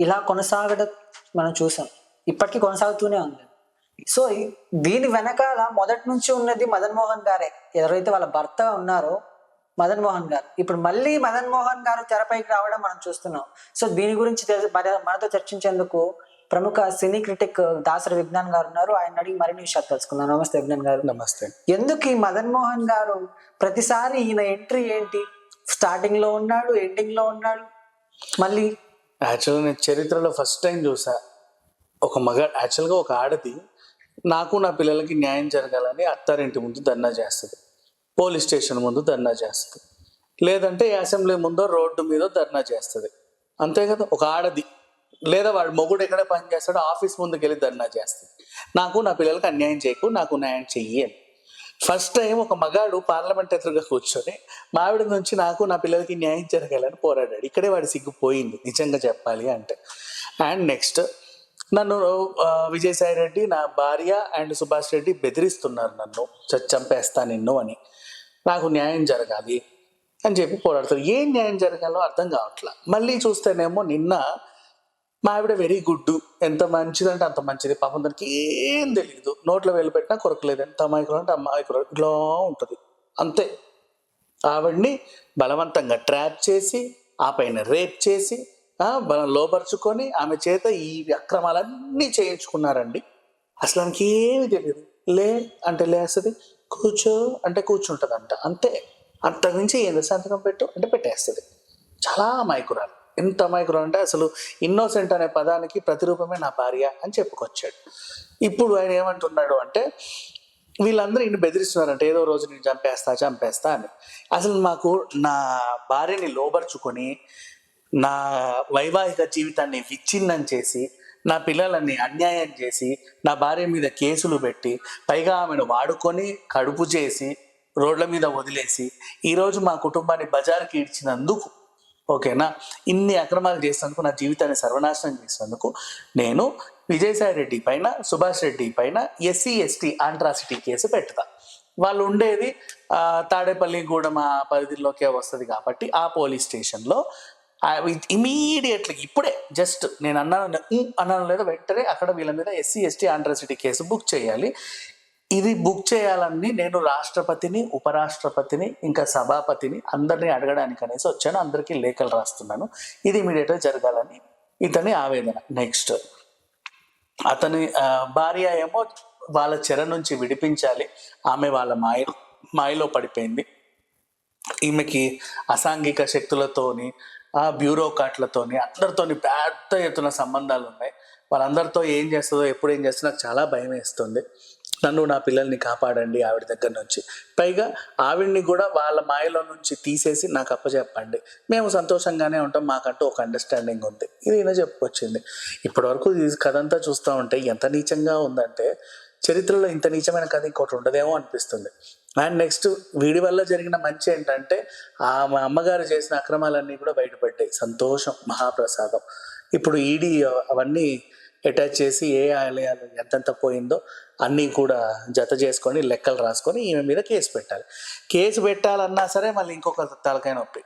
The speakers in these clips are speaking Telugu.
ఇలా కొనసాగడం మనం చూసాం. ఇప్పటికీ కొనసాగుతూనే ఉంది. సో దీని వెనకాల మొదటి నుంచి ఉన్నది మదన్ మోహన్ గారే. ఎవరైతే వాళ్ళ భర్త ఉన్నారో మదన్ మోహన్ గారు. ఇప్పుడు మళ్ళీ మదన్ మోహన్ గారు తెరపైకి రావడం మనం చూస్తున్నాం. సో దీని గురించి మనతో చర్చించేందుకు ప్రముఖ సినీ క్రిటిక్ దాసరి విజ్ఞాన్ గారు ఉన్నారు. ఆయన అడిగి మరిన్ని విషయాలు తెలుసుకుందాం. నమస్తే విజ్ఞాన్ గారు. నమస్తే. ఎందుకు ఈ మదన్ మోహన్ గారు ప్రతిసారి ఈయన ఎంట్రీ ఏంటి? స్టార్టింగ్లో ఉన్నాడు ఎండింగ్లో ఉన్నాడు. మళ్ళీ యాక్చువల్గా నేను చరిత్రలో ఫస్ట్ టైం చూసా. ఒక మగ యాక్చువల్గా ఒక ఆడది నాకు నా పిల్లలకి న్యాయం జరగాలని అత్తారింటి ముందు ధర్నా చేస్తుంది. పోలీస్ స్టేషన్ ముందు ధర్నా చేస్తుంది. లేదంటే అసెంబ్లీ ముందో రోడ్డు మీద ధర్నా చేస్తుంది. అంతే కదా ఒక ఆడది. లేదా వాడు మొగుడు ఎక్కడ పని చేస్తాడో ఆఫీస్ ముందుకు వెళ్ళి ధర్నా చేస్తుంది. నాకు నా పిల్లలకి అన్యాయం చేయకు నాకు న్యాయం చెయ్యి అని. ఫస్ట్ టైం ఒక మగాడు పార్లమెంట్ ఎదురుగా కూర్చొని మావిడ నుంచి నాకు నా పిల్లలకి న్యాయం జరగాలని పోరాడాడు. ఇక్కడే వాడి సిగ్గుపోయింది నిజంగా చెప్పాలి అంటే. అండ్ నెక్స్ట్ నన్ను విజయసాయి రెడ్డి నా భార్య అండ్ సుభాష్ రెడ్డి బెదిరిస్తున్నారు నన్ను. చంపేస్తా నిన్ను అని. నాకు న్యాయం జరగాలి అని చెప్పి పోరాడుతారు. ఏం న్యాయం జరగాలో అర్థం కావట్లా. మళ్ళీ చూస్తేనేమో నిన్న మా ఆవిడ వెరీ గుడ్ ఎంత మంచిదంటే అంత మంచిది. పాపం దానికి ఏం తెలియదు నోట్లో వెళ్ళి పెట్టినా కొరకలేదు. ఎంత అమాయకులు అంటే అమాయకులు. ఇట్లా ఉంటుంది. అంతే. ఆవిడ్ని బలవంతంగా ట్రాప్ చేసి ఆ పైన రేప్ చేసి బలం లోపరుచుకొని ఆమె చేత ఈ అక్రమాలన్నీ చేయించుకున్నారండి. అసలు ఆమెకి ఏమి తెలియదు లే అంటే లేస్తుంది కూర్చో అంటే కూర్చుంటుందంట. అంతే. అంతకుమించి ఏంది సంతకం పెట్టు అంటే పెట్టేస్తుంది. చాలా అమాయకురాలు. ఎంత అమాయకురాలు అంటే అసలు ఇన్నోసెంట్ అనే పదానికి ప్రతిరూపమే నా భార్య అని చెప్పుకొచ్చాడు. ఇప్పుడు ఆయన ఏమంటున్నాడు అంటే వీళ్ళందరూ ఇన్ని బెదిరిస్తున్నారంటే ఏదో రోజు నేను చంపేస్తా చంపేస్తా అని. అసలు మాకు నా భార్యని లోబర్చుకొని నా వైవాహిక జీవితాన్ని విచ్ఛిన్నం చేసి నా పిల్లలని అన్యాయం చేసి నా భార్య మీద కేసులు పెట్టి పైగా ఆమెను వాడుకొని కడుపు చేసి రోడ్ల మీద వదిలేసి ఈరోజు మా కుటుంబాన్ని బజార్కి ఇడ్చినందుకు ఓకేనా? ఇన్ని అక్రమాలు చేసినందుకు నా జీవితాన్ని సర్వనాశనం చేసినందుకు నేను విజయసాయి రెడ్డి పైన సుభాష్ రెడ్డి పైన ఎస్సీ ఎస్టీ ఆంట్రాసిటీ కేసు పెట్టుతా. వాళ్ళు ఉండేది తాడేపల్లి గూడెం ఆ పరిధిలోకే వస్తుంది కాబట్టి ఆ పోలీస్ స్టేషన్లో. ఇమీడియట్లీ ఇప్పుడే జస్ట్ నేను అన్నాను అన్నాను లేదా వెంటనే అక్కడ వీళ్ళ మీద SC ST atrocity case book చేయాలి. ఇది బుక్ చేయాలని నేను రాష్ట్రపతిని ఉపరాష్ట్రపతిని ఇంకా సభాపతిని అందరినీ అడగడానికి అనేసి వచ్చాను. అందరికీ లేఖలు రాస్తున్నాను. ఇది ఇమీడియట్గా జరగాలని ఇతని ఆవేదన. నెక్స్ట్. అతని భార్య ఏమో వాళ్ళ చెర నుంచి విడిపించాలి. ఆమె వాళ్ళ మాయ మాయలో పడిపోయింది. ఈమెకి అసాంఘిక శక్తులతోని ఆ బ్యూరోక్రాట్లతోని అందరితోని పెద్ద ఎత్తున సంబంధాలు ఉన్నాయి వాళ్ళందరితో ఏం చేస్తుందో ఎప్పుడు ఏం చేస్తుందో నాకు చాలా భయం వేస్తుంది. నన్ను నా పిల్లల్ని కాపాడండి ఆవిడ దగ్గర నుంచి. పైగా ఆవిడ్ని కూడా వాళ్ళ మాయలో నుంచి తీసేసి నాకు అప్పచెప్పండి. మేము సంతోషంగానే ఉంటాం మాకంటూ ఒక అండర్స్టాండింగ్ ఉంది. ఇది ఈయన చెప్పుకొచ్చింది. ఇప్పటివరకు ఈ కథ అంతా చూస్తూ ఉంటే ఎంత నీచంగా ఉందంటే చరిత్రలో ఇంత నీచమైన కథ ఇంకోటి ఉండదేమో అనిపిస్తుంది. అండ్ నెక్స్ట్ వీడి వల్ల జరిగిన మంచి ఏంటంటే ఆ మా అమ్మగారు చేసిన అక్రమాలన్నీ కూడా బయటపడ్డాయి. సంతోషం మహాప్రసాదం. ఇప్పుడు ఈడీ అవన్నీ అటాచ్ చేసి ఏ ఆలయాలు ఎంతెంత పోయిందో అన్నీ కూడా జత చేసుకొని లెక్కలు రాసుకొని ఈమె మీద కేసు పెట్టాలి. కేసు పెట్టాలన్నా సరే మళ్ళీ ఇంకొక తలకాయ నొప్పి.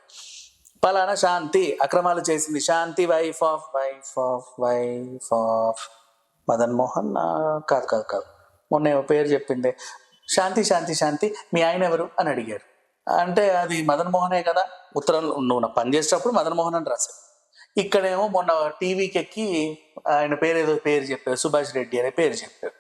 పలానా శాంతి అక్రమాలు చేసింది Shanti wife of wife of wife of Madan Mohan. కాదు కాదు కాదు. మొన్న పేరు చెప్పింది. శాంతి శాంతి శాంతి మీ ఆయన ఎవరు అని అడిగారు. అంటే అది మదన్ మోహనే కదా. ఉత్తరంలో నువ్వు పని చేసేటప్పుడు మదన్ మోహన్ అని రాశారు. ఇక్కడేమో మొన్న టీవీకి ఎక్కి ఆయన పేరు ఏదో పేరు చెప్పారు సుభాష్ రెడ్డి అనే పేరు చెప్పారు.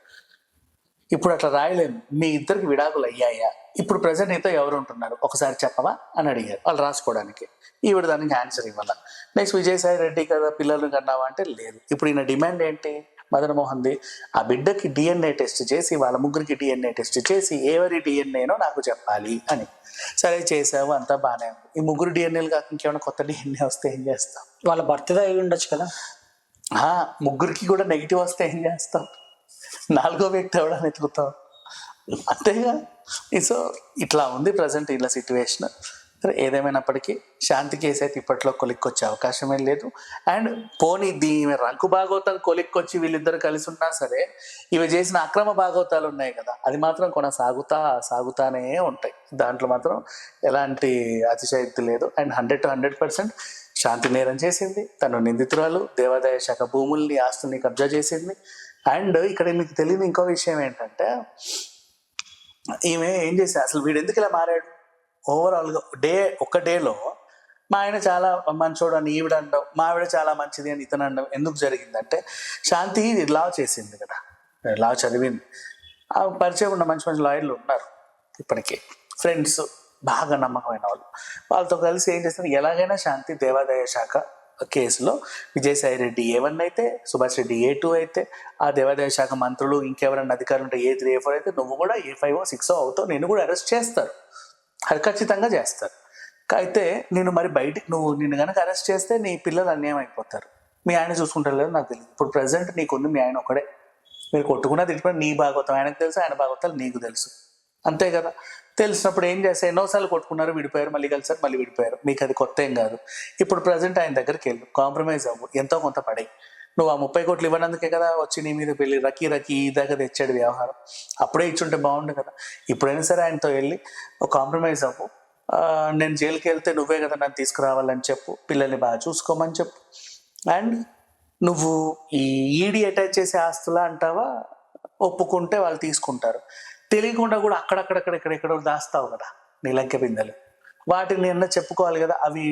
ఇప్పుడు అట్లా రాయలేము మీ ఇద్దరికి విడాకులు అయ్యాయా? ఇప్పుడు ప్రజెంట్ నీతో ఎవరు ఉంటున్నారు? ఒకసారి చెప్పవా? అని అడిగారు. వాళ్ళు రాసుకోవడానికి. ఈవిడ దానికి ఆన్సర్ ఇవ్వాల. నెక్స్ట్ విజయసాయి రెడ్డి కదా పిల్లలు కన్నావా అంటే లేదు. ఇప్పుడు ఈయన డిమాండ్ ఏంటి? మదన్ మోహన్ది ఆ బిడ్డకి డిఎన్ఏ టెస్ట్ చేసి వాళ్ళ ముగ్గురికి డిఎన్ఏ టెస్ట్ చేసి ఎవరి డిఎన్ఏనో నాకు చెప్పాలి అని. సరే చేసావు అంతా బాగానే ఉంది. ఈ ముగ్గురు డిఎన్ఏలు కాక ఇంకేమైనా కొత్త డిఎన్ఏ వస్తే ఏం చేస్తాం? వాళ్ళ భర్తదే అయి ఉండొచ్చు కదా? ఆ, ముగ్గురికి కూడా నెగిటివ్ వస్తే ఏం చేస్తాం? నాలుగో వ్యక్తి ఎవడని ఎత్తుకుతాం అంతేగా? సో ఇట్లా ఉంది ప్రజెంట్ ఇలా సిచ్యువేషన్ సరే ఏదేమైనప్పటికీ శాంతి కేసు అయితే ఇప్పట్లో కొలిక్కొచ్చే అవకాశమే లేదు. అండ్ పోనీ దీని రంకు భాగవతాలు కొలిక్కొచ్చి వీళ్ళిద్దరు కలిసి ఉన్నా సరే ఇవి చేసిన అక్రమ భాగవతాలు ఉన్నాయి కదా అది మాత్రం కొనసాగుతా సాగుతానే ఉంటాయి. దాంట్లో మాత్రం ఎలాంటి అతిశయక్తి లేదు. And hundred to hundred percent Shanti నేరం చేసింది. తను నిందితురాలు దేవాదాయ శాఖ భూముల్ని ఆస్తుల్ని కబ్జా చేసింది. అండ్ ఇక్కడ మీకు తెలియని ఇంకో విషయం ఏంటంటే ఈమె ఏం చేసి అసలు వీడు ఎందుకు ఇలా మారాడు? ఓవరాల్గా డే ఒక డేలో మా ఆయన చాలా మంచోడు అని ఈవిడ అంటాం మా ఆవిడ చాలా మంచిది అని ఇతను అనడం ఎందుకు జరిగిందంటే శాంతి లా చేసింది కదా. లా చదివింది. ఆ పరిచయం ఉన్న మంచి మంచి లాయర్లు ఉన్నారు ఇప్పటికే. ఫ్రెండ్స్ బాగా నమ్మకమైన వాళ్ళు. వాళ్ళతో కలిసి ఏం చేస్తారు? ఎలాగైనా శాంతి దేవాదాయ శాఖ కేసులో విజయసాయి రెడ్డి ఏ వన్ అయితే సుభాష్ రెడ్డి ఏ టూ అయితే ఆ దేవాదాయ శాఖ మంత్రులు ఇంకెవరైనా అధికారులు ఉంటే ఏ త్రీ ఏ ఫోర్ అయితే నువ్వు కూడా ఏ ఫైవ్ సిక్స్ అవుతావు నేను కూడా అరెస్ట్ చేస్తారు. అది ఖచ్చితంగా చేస్తారు. అయితే నేను మరి బయటికి నువ్వు నిన్ను కనుక అరెస్ట్ చేస్తే నీ పిల్లలు అన్యాయం అయిపోతారు. మీ ఆయన చూసుకుంటారు లేదు నాకు తెలియదు ఇప్పుడు ప్రజెంట్ నీకుంది మీ ఆయన ఒకడే మీరు కొట్టుకున్నా తిట్టుకున్నా నీ భాగవతం ఆయనకు తెలుసు ఆయన భాగవతాలు నీకు తెలుసు. అంతే కదా? తెలిసినప్పుడు ఏం చేస్తే ఎన్నోసార్లు కొట్టుకున్నారు విడిపోయారు మళ్ళీ కలిసారు మళ్ళీ విడిపోయారు. మీకు అది కొత్త ఏం కాదు. ఇప్పుడు ప్రజెంట్ ఆయన దగ్గరికి వెళ్ళు. కాంప్రమైజ్ అవ్వు. ఎంతో కొంత పడే నువ్వు ఆ ముప్పై కోట్లు ఇవ్వనందుకే కదా వచ్చి నీ మీద పెళ్ళి రకీ రకీ దాకా తెచ్చాడు వ్యవహారం. అప్పుడే ఇచ్చుంటే బాగుండు కదా. ఇప్పుడైనా సరే ఆయనతో వెళ్ళి ఒక కాంప్రమైజ్ అవ్వు. నేను జైలుకి వెళ్తే నువ్వే కదా నన్ను తీసుకురావాలని చెప్పు. పిల్లల్ని బాగా చూసుకోమని చెప్పు. అండ్ నువ్వు ఈ ఈడీ అటాచ్ చేసే ఆస్తులా అంటావా? ఒప్పుకుంటే వాళ్ళు తీసుకుంటారు. తెలియకుండా కూడా అక్కడక్కడక్కడ ఎక్కడెక్కడో దాస్తావు కదా నీ లంకె బిందెలు. వాటిని నిన్న చెప్పుకోవాలి కదా. అవి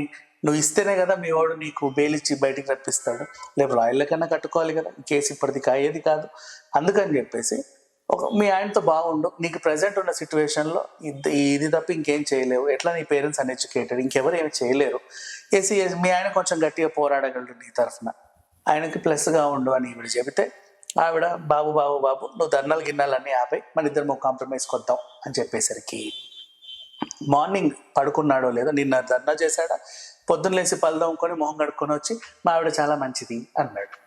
నువ్వు ఇస్తేనే కదా మీ వాడు నీకు బెయిల్ బయటికి రప్పిస్తాడు. లేకపోతే లాయర్ల కన్నా కట్టుకోవాలి కదా కేసు ఇప్పటిది అయ్యేది కాదు. అందుకని చెప్పేసి ఒక మీ ఆయనతో బాగుండు నీకు ప్రజెంట్ ఉన్న సిచ్యువేషన్లో ఇది ఇది తప్ప ఇంకేం చేయలేవు. ఎట్లా నీ పేరెంట్స్ అన్ఎడ్యుకేటెడ్ ఇంకెవరు ఏమి చేయలేరు. ఏసీ మీ ఆయన కొంచెం గట్టిగా పోరాడగలడు నీ తరఫున. ఆయనకి ప్లస్గా ఉండు అని ఇవి చెబితే ఆవిడ బాబు బాబు బాబు నువ్వు ధర్నాలు గిన్నాలన్నీ ఆపై మన ఇద్దరు కాంప్రమైజ్ కొద్దాం అని చెప్పేసరికి మార్నింగ్ పడుకున్నాడో లేదో నిన్న ధర్నా చేశాడా? పొద్దున్న లేసి పళ్ళు తోముకొని మొహం కడుక్కొని వచ్చి మా ఆవిడ చాలా మంచిది అన్నాడు.